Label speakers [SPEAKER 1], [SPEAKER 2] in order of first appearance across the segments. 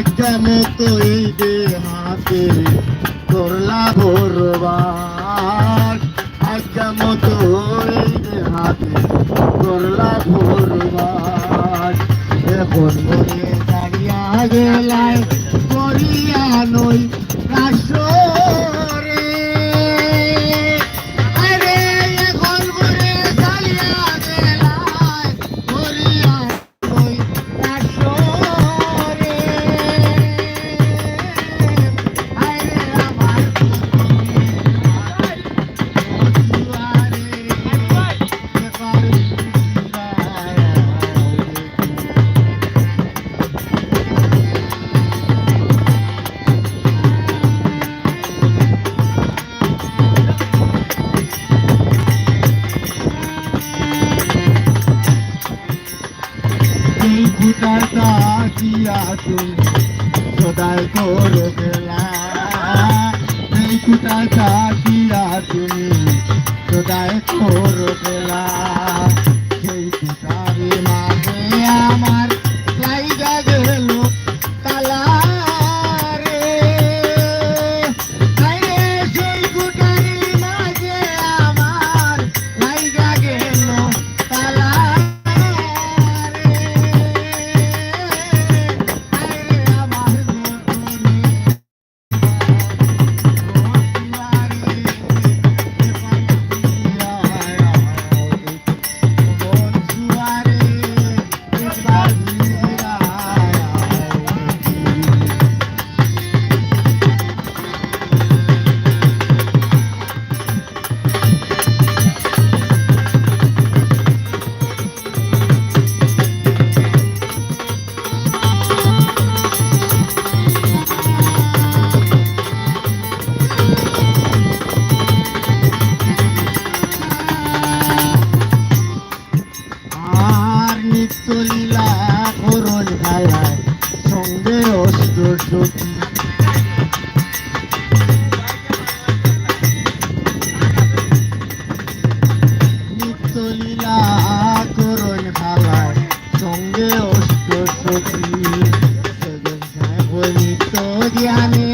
[SPEAKER 1] আজ্ঞা মতো এই দে হাতে করলা ভোরবার। আজ্ঞা মতো দে হাতে করলা ভোরবার। এখন মনে দাঁড়িয়া গেলায় সদাই করে বেলা এই ফুটাটা দিয়া তুমি সদাই করো বেলা সেই কুটারে মাঝে আমার অস্ত্র সতী নিত্য লীলা করণ খেলায় সঙ্গে অষ্ট সাহেব নিত্য জ্ঞানে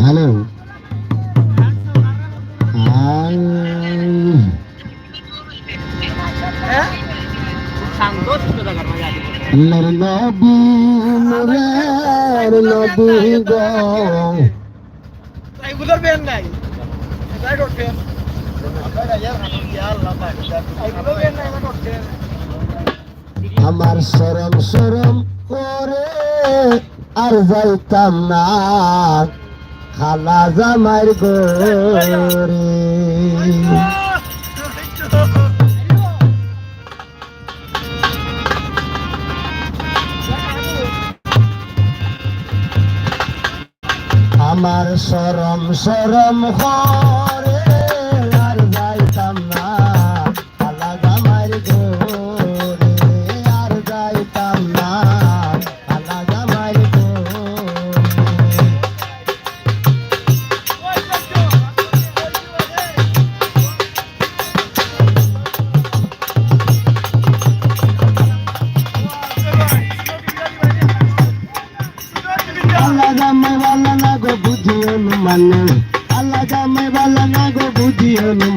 [SPEAKER 1] হ্যালো নবী নবী
[SPEAKER 2] নাই
[SPEAKER 1] আমার সরম সরম করে আর যাইতাম না। খালা জামার গোরে আমার সরম সরম করে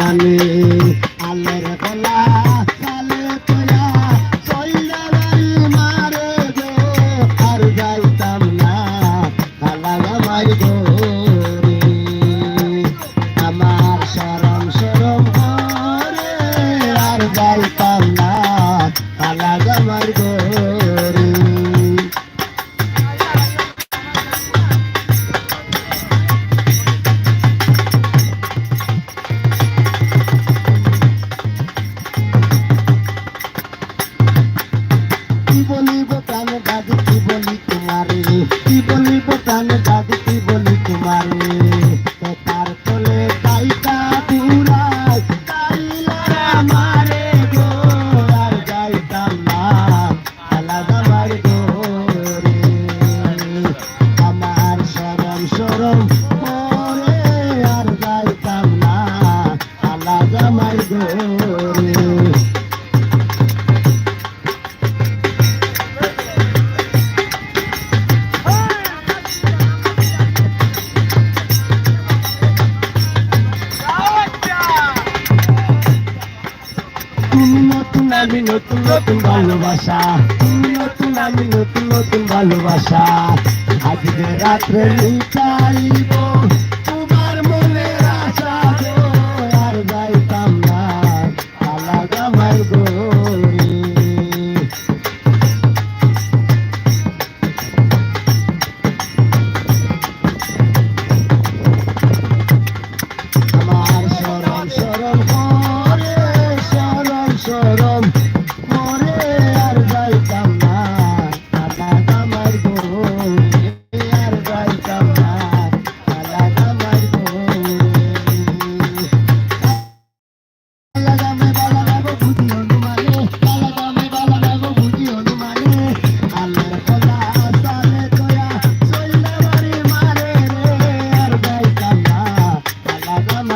[SPEAKER 1] মানে আল্লাহ নতুন নতুন ভালোবাসা। তুমি নতুন আমি নতুন নতুন ভালোবাসা। আজকে রাত্রে
[SPEAKER 3] মিটাইব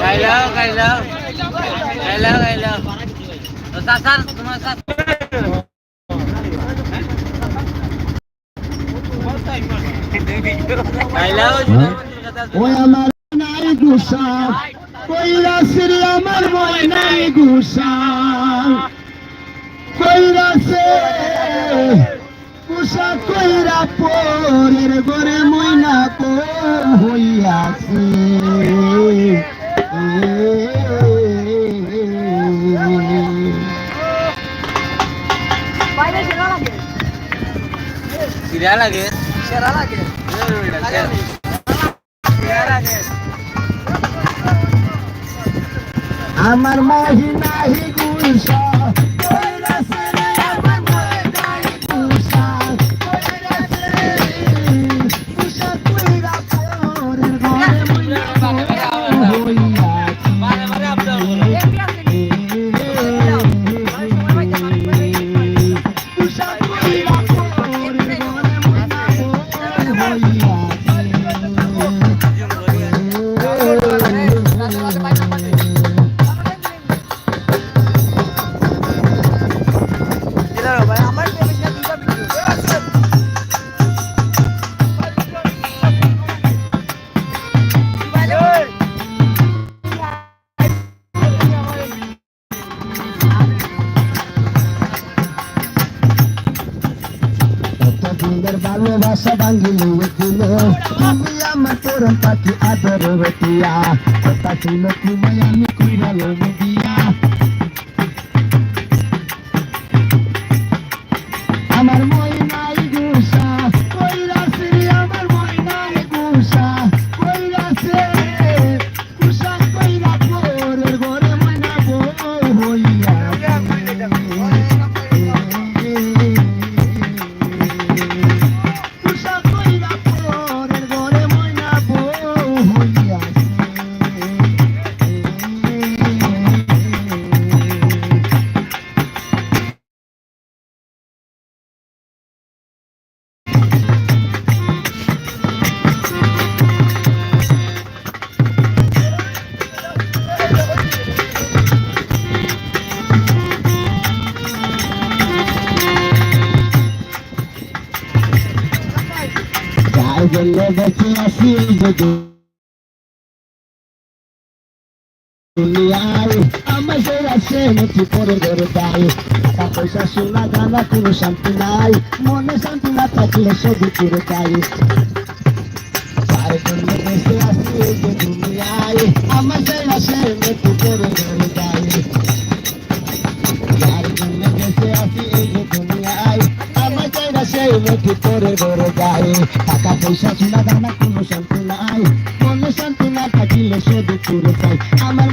[SPEAKER 2] খাইলাও খাইলাও খাইলাও খাইলাও স্যার তোমার স্যার।
[SPEAKER 1] ওই নাই গুসাব কইরা শ্রী আমার নাই গুসাব কইরা পোশাক কইরা পরের ঘরে ময়না কো হইয়াছে। আমার মাহি নাহি ಮಲ್ಲಿಲುವತಿಲು ಮಮ್ಮಿಯ ಮತ್ತೂರಂ ಪಾಕಿ ಅದರುವತಿಯ ಕೊಟ್ಟ ಸಿಲುಕು ಮಯಾಮಿ ಕುಯ್ರಲು ಮುಗಿಯ জন্য দেখে আসি এই যে দুনিয়ায় আমার যে আছে মুঠি পরে ধরে যায় টাকা পয়সা সোনা দানা কোনো শান্তি নাই মনে শান্তি না থাকলে সবই করে চাই তার জন্য বেঁচে আসি এই পরে ধরে যায়। টাকা পয়সা সোনা দানা কোনো শান্তি নাই। মনে শান্তি না থাকিলে সবই পুরো আমার